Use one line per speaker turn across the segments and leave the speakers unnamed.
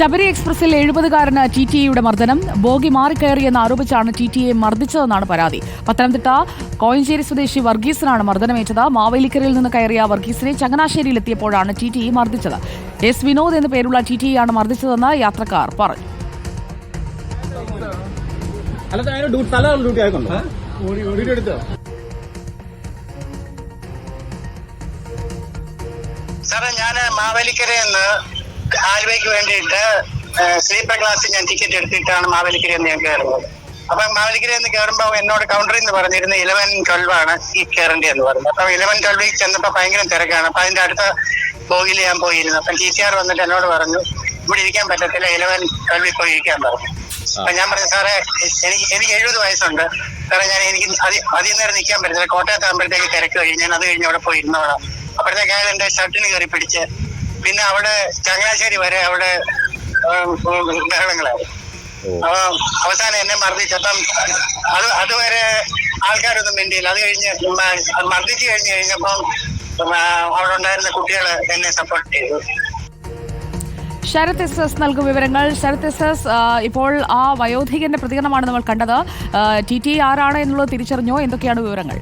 ശബരി എക്സ്പ്രസിൽ എഴുപതുകാരന് T T എയുടെ മർദ്ദനം. ബോഗി മാറിക്കയറിയെന്ന് ആരോപിച്ചാണ് ടി ടി എ മർദ്ദിച്ചതെന്നാണ് പരാതി. പത്തനംതിട്ട കോയഞ്ചേരി സ്വദേശി വർഗീസിനാണ് മർദ്ദനമേറ്റത്. മാവേലിക്കരയിൽ നിന്ന് കയറിയ വർഗീസിനെ ചങ്ങനാശ്ശേരിയിലെത്തിയപ്പോഴാണ് ടി ടി മർദ്ദിച്ചത്. എസ് വിനോദ് എന്ന പേരുള്ള ടി ടി ആണ് മർദ്ദിച്ചതെന്ന് യാത്രക്കാർ പറഞ്ഞു.
സാറേ ഞാൻ മാവേലിക്കരയിൽ നിന്ന് ആലുവയ്ക്ക് വേണ്ടിയിട്ട് സ്ലീപ്പർ ക്ലാസ്സിൽ ഞാൻ ടിക്കറ്റ് എടുത്തിട്ടാണ് മാവേലിക്കരയിൽ നിന്ന് ഞാൻ കയറുന്നത്. അപ്പൊ മാവേലിക്കരയിൽ നിന്ന് കയറുമ്പോൾ എന്നോട് കൗണ്ടറിൽ നിന്ന് പറഞ്ഞിരുന്ന ഇലവൻ ട്വൽവ് ആണ് ഈ കയറേണ്ടി എന്ന് പറഞ്ഞത്. അപ്പൊ ഇലവൻ ട്വൽവിൽ ചെന്നപ്പോൾ ഭയങ്കര തിരക്കാണ്. അപ്പൊ അതിന്റെ അടുത്ത ബോഗിൽ ഞാൻ പോയിരുന്നു. അപ്പം ടി സി ആർ വന്നിട്ട് എന്നോട് പറഞ്ഞു ഇവിടെ ഇരിക്കാൻ പറ്റത്തില്ല ഇലവൻ ട്വൽവിൽ പോയി ഇരിക്കാൻ പറഞ്ഞു. അപ്പൊ ഞാൻ പറഞ്ഞു സാറേ എനിക്ക് എനിക്ക് എഴുപത് വയസ്സുണ്ട്. സാറേ ഞാൻ എനിക്ക് അധികം നേരം നിൽക്കാൻ പറ്റത്തില്ല. കോട്ടയത്ത് ആകുമ്പോഴത്തേക്ക് തിരക്ക് കഴിഞ്ഞ് ഞാൻ അത് കഴിഞ്ഞ് അവിടെ പോയി ഇരുന്നോളാം അപ്പോഴത്തേക്ക് അയാൾ എന്റെ ഷർട്ടിന് കയറി പിടിച്ച് പിന്നെ അവിടെ ചങ്ങനാശ്ശേരി വരെ അവിടെ ബഹളങ്ങളായി. അവസാനം എന്നെ മർദ്ദിച്ചപ്പം അത് അതുവരെ ആൾക്കാരൊന്നും മിണ്ടിയില്ല. അത് കഴിഞ്ഞ് മർദ്ദിച്ചു കഴിഞ്ഞ് കഴിഞ്ഞപ്പം അവിടെ ഉണ്ടായിരുന്ന കുട്ടികൾ എന്നെ സപ്പോർട്ട് ചെയ്തു.
ശരത് എസ് എസ് നൽകും വിവരങ്ങൾ. ശരത് എസ് എസ് ഇപ്പോൾ ആ വയോധികന്റെ പ്രതികരണമാണ് നമ്മൾ കണ്ടത്. ടി ടി ആരാണ് എന്നുള്ളത് തിരിച്ചറിഞ്ഞോ? എന്തൊക്കെയാണ് വിവരങ്ങൾ?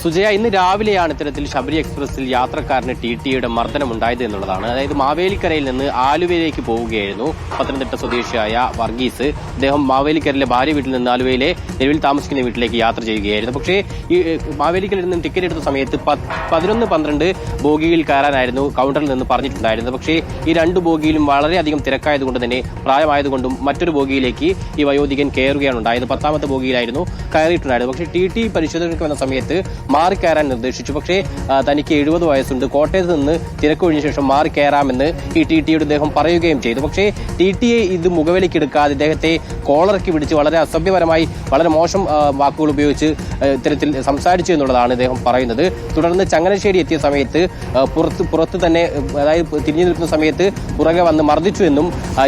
സുജയ ഇന്ന് രാവിലെയാണ് ഇത്തരത്തിൽ ശബരി എക്സ്പ്രസിൽ യാത്രക്കാരന് ടി ടിയുടെ മർദ്ദനമുണ്ടായത് എന്നുള്ളതാണ്. അതായത് മാവേലിക്കരയിൽ നിന്ന് ആലുവയിലേക്ക് പോവുകയായിരുന്നു പത്തനംതിട്ട സ്വദേശിയായ വർഗീസ്. അദ്ദേഹം മാവേലിക്കരയിലെ ഭാര്യ വീട്ടിൽ നിന്ന് ആലുവയിലെ നിലവിൽ താമസിക്കുന്ന വീട്ടിലേക്ക് യാത്ര ചെയ്യുകയായിരുന്നു. പക്ഷേ ഈ മാവേലിക്കരയിൽ നിന്ന് ടിക്കറ്റ് എടുത്ത സമയത്ത് പതിനൊന്ന് പന്ത്രണ്ട് ബോഗിയിൽ കയറാനായിരുന്നു കൗണ്ടറിൽ നിന്ന് പറഞ്ഞിട്ടുണ്ടായിരുന്നത്. പക്ഷേ ഈ രണ്ട് ബോഗിയിലും വളരെയധികം തിരക്കായതുകൊണ്ട് തന്നെ പ്രായമായതുകൊണ്ടും മറ്റൊരു ബോഗിയിലേക്ക് ഈ വയോധികൻ കയറുകയാണ് ഉണ്ടായത്. പത്താമത്തെ ബോഗിയിലായിരുന്നു കയറിയിട്ടുണ്ടായിരുന്നത്. പക്ഷേ ടി ടി പരിശോധനയ്ക്ക് വന്ന സമയത്ത് മാറിക്കയറാൻ നിർദ്ദേശിച്ചു. പക്ഷേ തനിക്ക് എഴുപത് വയസ്സുണ്ട്. കോട്ടയത്ത് നിന്ന് തിരക്കൊഴിഞ്ഞ ശേഷം മാറിക്കയറാമെന്ന് ഈ ടി ടിയുടെ അദ്ദേഹം പറയുകയും ചെയ്തു. പക്ഷേ ടി ടിയെ ഇത് മുഖവിലേക്കെടുക്കാതെ ഇദ്ദേഹത്തെ കോളറക്കി പിടിച്ച് വളരെ അസഭ്യപരമായി വളരെ മോശം വാക്കുകൾ ഉപയോഗിച്ച് ഇത്തരത്തിൽ സംസാരിച്ചു എന്നുള്ളതാണ് ഇദ്ദേഹം പറയുന്നത്. തുടർന്ന് ചങ്ങനാശ്ശേരി എത്തിയ സമയത്ത് പുറത്ത് പുറത്ത് തന്നെ അതായത് തിരിഞ്ഞു നിൽക്കുന്ന സമയത്ത് പുറകെ വന്ന് മർദ്ദിച്ചു എന്നും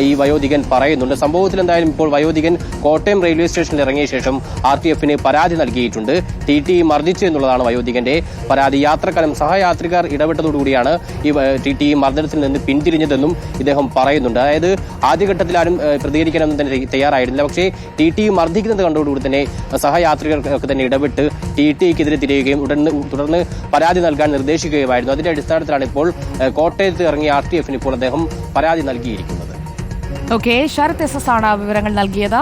ഈ വയോധികൻ പറയുന്നുണ്ട്. സംഭവത്തിൽ എന്തായാലും ഇപ്പോൾ വയോധികൻ കോട്ടയം റെയിൽവേ സ്റ്റേഷനിൽ ഇറങ്ങിയ ശേഷം ആർ ടി എഫിന് പരാതി നൽകിയിട്ടുണ്ട്. ടി ടി മർദ്ദിച്ചു എന്നുള്ളതാണ് വയോധികന്റെ പരാതി. യാത്രക്കാരും സഹയാത്രികർ ഇടപെട്ടതോടുകൂടിയാണ് ഈ ടി ടി മർദ്ദനത്തിൽ നിന്ന് പിന്തിരിഞ്ഞതെന്നും ഇദ്ദേഹം പറയുന്നുണ്ട്. അതായത് ആദ്യഘട്ടത്തിൽ ആരും പ്രതികരിക്കാനൊന്നും തന്നെ തയ്യാറായിരുന്നില്ല. പക്ഷേ ടി ടി മർദ്ദിക്കുന്നത് കണ്ടതോടുകൂടി തന്നെ സഹയാത്രികർക്കൊക്കെ തന്നെ ഇടപെട്ട് ടി ടിക്കെതിരെ തിരിയുകയും ഉടനെ തുടർന്ന് പരാതി നൽകാൻ നിർദ്ദേശിക്കുകയുമായിരുന്നു. അതിന്റെ അടിസ്ഥാനത്തിലാണ് ഇപ്പോൾ കോട്ടയത്ത് ഇറങ്ങിയ ആർ ടി എഫിന് ഇപ്പോൾ അദ്ദേഹം പരാതി നൽകിയിരിക്കുന്നത്.
ഓക്കെ ശരത് എസ് എസ് ആണ് വിവരങ്ങൾ നൽകിയത്.